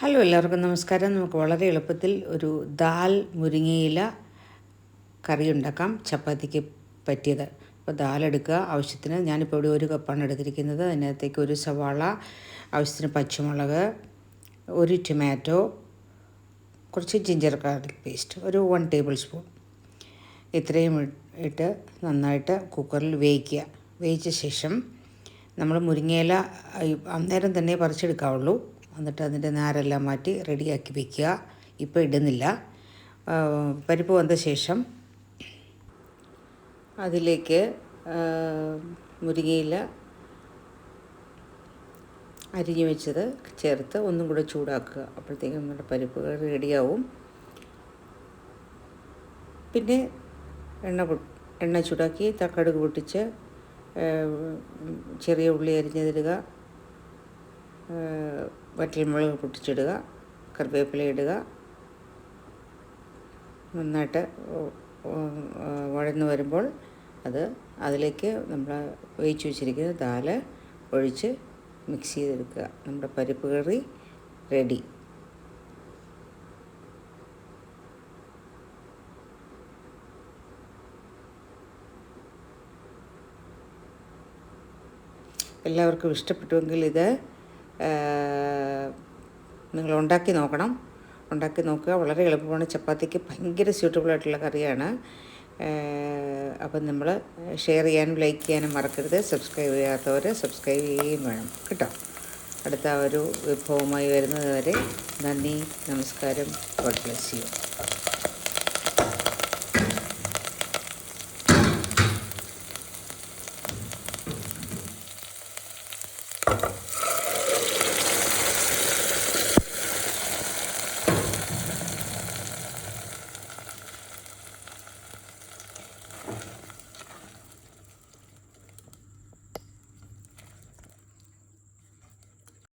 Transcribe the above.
Hello എല്ലാവർക്കും നമസ്കാരം. നമുക്ക് വളരെ എളുപ്പത്തിൽ ഒരു ദാൽ മുരിങ്ങയില കറി ഉണ്ടാക്കാം. ചപ്പാത്തിക്ക് പറ്റിയത്. അപ്പോൾ ദാൽ എടുക്കുക ആവശ്യത്തിന്. ഞാനിപ്പോൾ ഇവിടെ ഒരു കപ്പാണ് എടുത്തിരിക്കുന്നത്. അതിനകത്തേക്ക് ഒരു സവാള ആവശ്യത്തിന് പച്ചമുളക് ഒരു ടൊമാറ്റോ കുറച്ച് ജിഞ്ചർ ഗാർലിക് പേസ്റ്റ് ഒരു വൺ ടേബിൾ സ്പൂൺ ഇത്രയും ഇട്ട് നന്നായിട്ട് കുക്കറിൽ വേവിക്കുക. വേവിച്ച ശേഷം നമ്മൾ മുരിങ്ങയില അന്നേരം തന്നെ പറിച്ചെടുക്കാവുള്ളൂ. എന്നിട്ട് അതിന്റെ നാരെല്ലാം മാറ്റി റെഡിയാക്കി വയ്ക്കുക ഇപ്പോൾ ഇടുന്നില്ല. പരിപ്പ് വന്ന ശേഷം അതിലേക്ക് മുരിങ്ങയില അരിഞ്ഞു വെച്ചത് ചേർത്ത് ഒന്നും കൂടെ ചൂടാക്കുക. അപ്പോഴത്തേക്കും നമ്മുടെ പരിപ്പ് റെഡിയാവും. പിന്നെ എണ്ണ എണ്ണ ചൂടാക്കി തക്കടുക് പൊട്ടിച്ച് ചെറിയ ഉള്ളി അരിഞ്ഞതിടുക. വറ്റൽമുളക് പൊട്ടിച്ചിടുക കറിവേപ്പില ഇടുക നന്നായിട്ട് വഴന്നു വരുമ്പോൾ അത് അതിലേക്ക് നമ്മൾ വേവിച്ച് വെച്ചിരിക്കുന്ന ദാൽ ഒഴിച്ച് മിക്സ് ചെയ്തെടുക്കുക. നമ്മുടെ പരിപ്പ് കറി റെഡി എല്ലാവർക്കും ഇഷ്ടപ്പെട്ടുവെങ്കിൽ ഇത് നിങ്ങൾ ഉണ്ടാക്കി നോക്കണം. ഉണ്ടാക്കി നോക്കുക. വളരെ എളുപ്പമാണ്. ചപ്പാത്തിക്ക് ഭയങ്കര സ്യൂട്ടബിൾ ആയിട്ടുള്ള കറിയാണ്. അപ്പം നമ്മൾ ഷെയർ ചെയ്യാനും ലൈക്ക് ചെയ്യാനും മറക്കരുത്. സബ്സ്ക്രൈബ് ചെയ്യാത്തവർ സബ്സ്ക്രൈബ് ചെയ്യുകയും വേണം. കേട്ടോ? അടുത്ത ഒരു വിഭവമായി വരുന്നത് വരെ നന്ദി നമസ്കാരം. God bless you you.